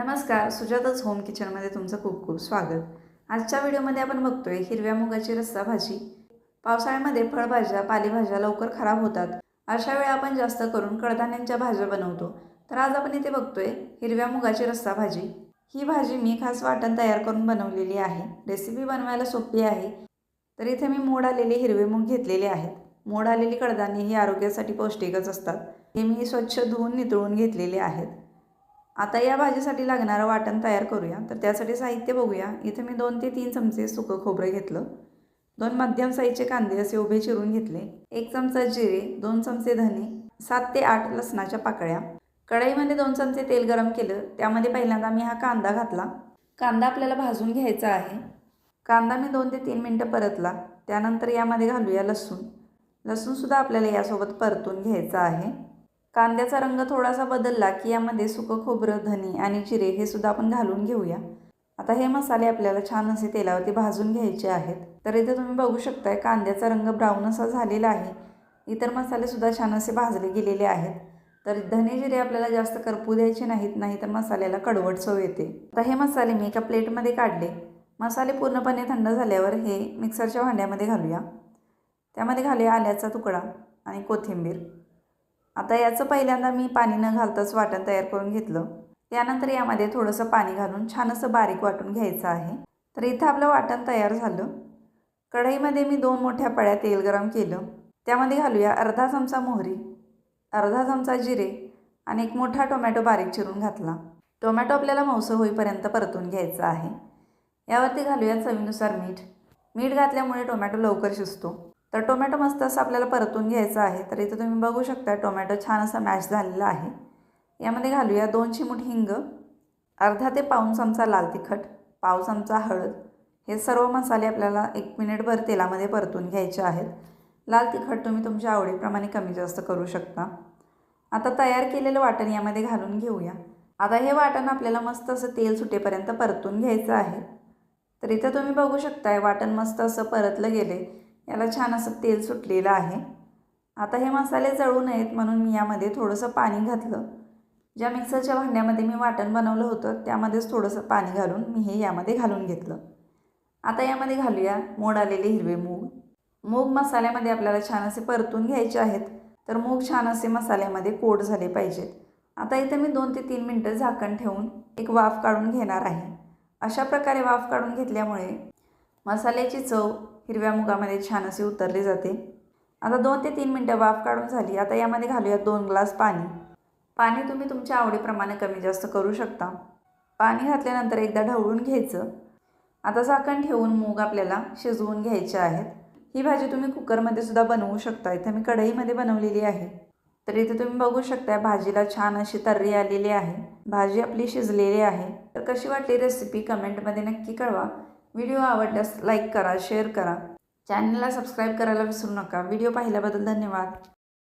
नमस्कार सुजाताच होम किचनमध्ये तुमचं खूप खूप स्वागत. आजच्या व्हिडिओमध्ये आपण बघतोय हिरव्या मुगाची रस्सा भाजी. पावसाळ्यामध्ये फळभाज्या पालेभाज्या लवकर खराब होतात. अशा वेळी आपण जास्त करून कडधान्यांच्या भाज्या बनवतो. तर आज आपण इथे बघतोय हिरव्या मुगाची रस्सा भाजी. ही भाजी मी खास वाटण तयार करून बनवलेली आहे. रेसिपी बनवायला सोपी आहे. तर इथे मी मोड आलेले हिरवे मूग घेतलेले आहेत. मोड आलेली कडधान्ये ही आरोग्यासाठी पौष्टिकच असतात. हे मी स्वच्छ धुवून नितळून घेतलेले आहेत. आता या भाजीसाठी लागणारं वाटण तयार करूया. तर त्यासाठी साहित्य बघूया. इथे मी दोन ते तीन चमचे सुकं खोबरं घेतलं. दोन मध्यम साईजचे कांदे असे उभे चिरून घेतले. एक चमचा जिरे दोन चमचे धने सात ते आठ लसणाच्या पाकळ्या. कढईमध्ये दोन चमचे तेल गरम केलं. त्यामध्ये पहिल्यांदा मी हा कांदा घातला. कांदा आपल्याला भाजून घ्यायचा आहे. कांदा मी दोन ते तीन मिनटं परतला. त्यानंतर यामध्ये घालूया लसूण. लसूणसुद्धा आपल्याला यासोबत परतून घ्यायचा आहे. कांद्याचा रंग थोडासा बदलला की यामध्ये सुकं खोबरं धनी आणि जिरे हे सुद्धा आपण घालून घेऊया. आता हे मसाले आपल्याला छान असे तेलावरती भाजून घ्यायचे आहेत. तर इथे तुम्ही बघू शकताय कांद्याचा रंग ब्राऊन असा झालेला आहे. इतर मसालेसुद्धा छान असे भाजले गेलेले आहेत. तर धने जिरे आपल्याला जास्त करपू द्यायचे नाहीत नाही तर मसाल्याला कडवट चव येते. आता हे मसाले मी एका प्लेटमध्ये काढले. मसाले पूर्णपणे थंड झाल्यावर हे मिक्सरच्या भांड्यामध्ये घालूया. त्यामध्ये घालूया आल्याचा तुकडा आणि कोथिंबीर. आता याचं पहिल्यांदा मी पाणी न घालताच वाटण तयार करून घेतलं. त्यानंतर यामध्ये थोडंसं पाणी घालून छान असं बारीक वाटून घ्यायचं आहे. तर इथं आपलं वाटण तयार झालं. कढईमध्ये मी दोन मोठ्या पळ्या तेल गरम केलं. त्यामध्ये घालूया अर्धा चमचा मोहरी अर्धा चमचा जिरे आणि एक मोठा टोमॅटो बारीक चिरून घातला. टोमॅटो आपल्याला मौसं होईपर्यंत परतून घ्यायचा आहे. यावरती घालूया चवीनुसार मीठ. मीठ घातल्यामुळे टोमॅटो लवकर शिजतो. तर टोमॅटो मस्त असं आपल्याला परतून घ्यायचं आहे. तर इथं तुम्ही बघू शकता टोमॅटो छान असा मॅश झालेला आहे. यामध्ये घालूया दोन चिमूट हिंग अर्धा ते पाऊन चमचा लाल तिखट पाव चमचा हळद. हे सर्व मसाले आपल्याला एक मिनिटभर तेलामध्ये परतून घ्यायचे आहेत. लाल तिखट तुम्ही तुमच्या आवडीप्रमाणे कमी जास्त करू शकता. आता तयार केलेलं वाटण यामध्ये घालून घेऊया. आता हे वाटण आपल्याला मस्त असं तेल सुटेपर्यंत परतून घ्यायचं आहे. तर इथं तुम्ही बघू शकताय वाटण मस्त असं परतलं गेले याला छान असं तेल सुटलेलं आहे. आता हे मसाले जळू नयेत म्हणून मी यामध्ये थोडंसं पाणी घातलं. ज्या मिक्सरच्या भांड्यामध्ये मी वाटण बनवलं होतं त्यामध्येच थोडंसं पाणी घालून मी हे यामध्ये घालून घेतलं. आता यामध्ये घालूया मोड आलेले हिरवे मूग. मूग मसाल्यामध्ये आपल्याला छान असे परतून घ्यायचे आहेत. तर मूग छान असे मसाल्यामध्ये कोट झाले पाहिजेत. आता इथे मी दोन ते तीन मिनटं झाकण ठेवून एक वाफ काढून घेणार आहे. अशा प्रकारे वाफ काढून घेतल्यामुळे मसाल्याची चव हिरव्या मुगामध्ये छान असे उतरले जाते. आता दोन ते तीन मिनटं वाफ काढून झाली. आता यामध्ये घालूया दोन ग्लास पाणी. पाणी तुम्ही तुमच्या आवडीप्रमाणे कमी जास्त करू शकता. पाणी घातल्यानंतर एकदा ढवळून घ्यायचं. आता झाकण ठेवून मूग आपल्याला शिजवून घ्यायचे आहेत. ही भाजी तुम्ही कुकरमध्ये सुद्धा बनवू शकता. इथं मी कढईमध्ये बनवलेली आहे. तर इथे तुम्ही बघू शकता भाजीला छान अशी तर्री आलेली आहे. भाजी आपली शिजलेली आहे. तर कशी वाटली रेसिपी कमेंटमध्ये नक्की कळवा. व्हिडिओ आवडल्यास लाईक करा शेअर करा. चॅनलला सबस्क्राईब करायला विसरू नका. व्हिडिओ पाहिल्याबद्दल धन्यवाद.